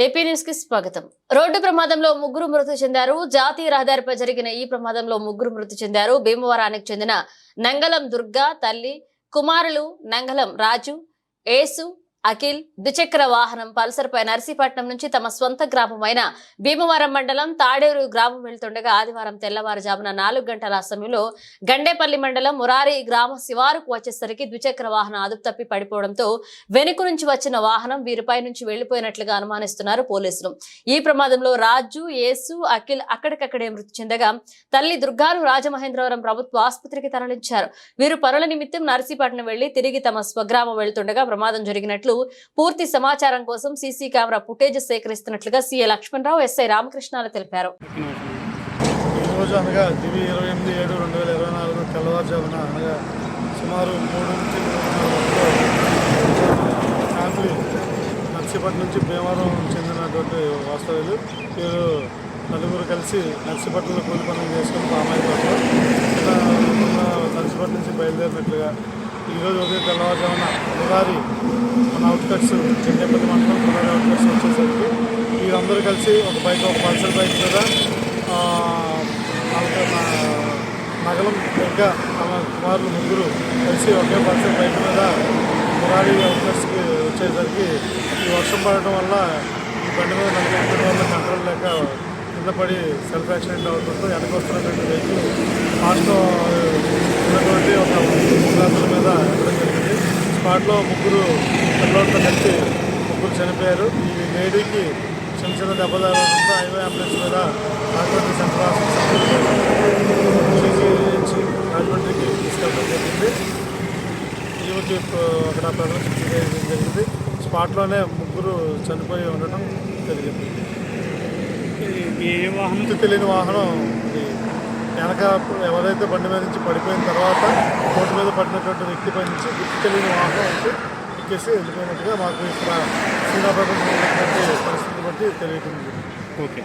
AP న్యూస్కి స్వాగతం. Road ప్రమాదంలో ముగ్గురు మృతి చెందారు. జాతీయ రహదారిపై జరిగిన ఈ ప్రమాదంలో ముగ్గురు మృతి చెందారు. భీమవరానికి చెందిన నంగలం దుర్గా తల్లి కుమారులు నంగలం రాజు ఏసు అఖిల్ ద్విచక్ర వాహనం పల్సర్ పై నర్సీపట్నం నుంచి తమ స్వంత గ్రామమైన భీమవరం మండలం తాడేరు గ్రామం వెళ్తుండగా ఆదివారం తెల్లవారుజామున నాలుగు గంటల సమయంలో గండేపల్లి మండలం మురారి గ్రామ శివారుకు వచ్చేసరికి ద్విచక్ర వాహనం అదుపు తప్పి పడిపోవడంతో వెనుక నుంచి వచ్చిన వాహనం వీరిపై నుంచి వెళ్ళిపోయినట్లుగా అనుమానిస్తున్నారు పోలీసులు. ఈ ప్రమాదంలో రాజు యేసు అఖిల్ అక్కడికక్కడే మృతి చెందగా తల్లి దుర్గాను రాజమహేంద్రవరం ప్రభుత్వ ఆసుపత్రికి తరలించారు. వీరు పనుల నిమిత్తం నర్సీపట్నం వెళ్ళి తిరిగి తమ స్వగ్రామం వెళ్తుండగా ప్రమాదం జరిగినట్లు పూర్తి సమాచారం కోసం సీసీ కెమెరా ఫుటేజ్ సేకరిస్తున్నట్లుగా సీఏ లక్ష్మణరావు ఎస్ఐ రామకృష్ణాలు తెలిపారు. ఈరోజు అనగా దివి ఇరవై ఎనిమిది ఏడు రెండు వేల ఇరవై నాలుగు తెల్లవారుజామున అనగా సుమారు మూడు నుంచి ఫ్యామిలీ నర్సీపట్నం నుంచి భీమవరం చెందినటువంటి వాస్తవ్యులు వీరు నలుగురు కలిసి నర్సీపట్నంలో కూలి పనులు చేసుకుని పామాయి పట్ల నర్సీపట్నం నుంచి బయలుదేరినట్లుగా ఈరోజు ఉదయం తెల్లవారుజామున మురారి మన అవుట్కట్స్ చెన్నైపల్లి మండలం మురారి అవుట్కట్స్ వచ్చేసరికి వీరందరూ కలిసి ఒక బైక్ ఒక పల్సర్ బైక్ మీద నగలం దగ్గర తమ కుమారులు ముగ్గురు కలిసి ఒకే పల్సర్ బైక్ మీద మురారి అవుట్కట్స్కి వచ్చేసరికి ఈ వర్షం పడటం వల్ల ఈ బండి మీద నడిపించడం వల్ల కంట్రోల్ లేక కింద పడి సెల్ఫ్ యాక్సిడెంట్ అవుతుందో వెనక వస్తున్నటువంటి వెహికల్ ఫాస్ట్ ఉన్నటువంటి ఒక క్లాసుల మీద స్పాట్లో ముగ్గురు పిల్లలతో కలిసి ముగ్గురు చనిపోయారు. ఈ లేడీకి చిన్న చిన్న దెబ్బదారులతో హైవే అంబులెన్స్ మీద రాజమండ్రి సెంట్రల్ హాస్పిటల్ రాజమండ్రికి తీసుకెళ్ళడం జరిగింది. ఈమెకి అక్కడ ప్రజలకు చేయడం జరిగింది. స్పాట్లోనే ముగ్గురు చనిపోయి ఉండటం జరిగింది. ఏ వాహనం? తెలియని వాహనం వెనక ఎవరైతే బండి మీద నుంచి పడిపోయిన తర్వాత రోడ్డు మీద పడినటువంటి వ్యక్తిపై నుంచి గుర్తు తెలియని వాహనం అయితే ఎక్కేసి వెళ్ళిపోయినట్టుగా మాకు ఇక్కడ శ్రీనాపేట ఉన్నటువంటి పరిస్థితి బట్టి తెలియకుండా ఓకే.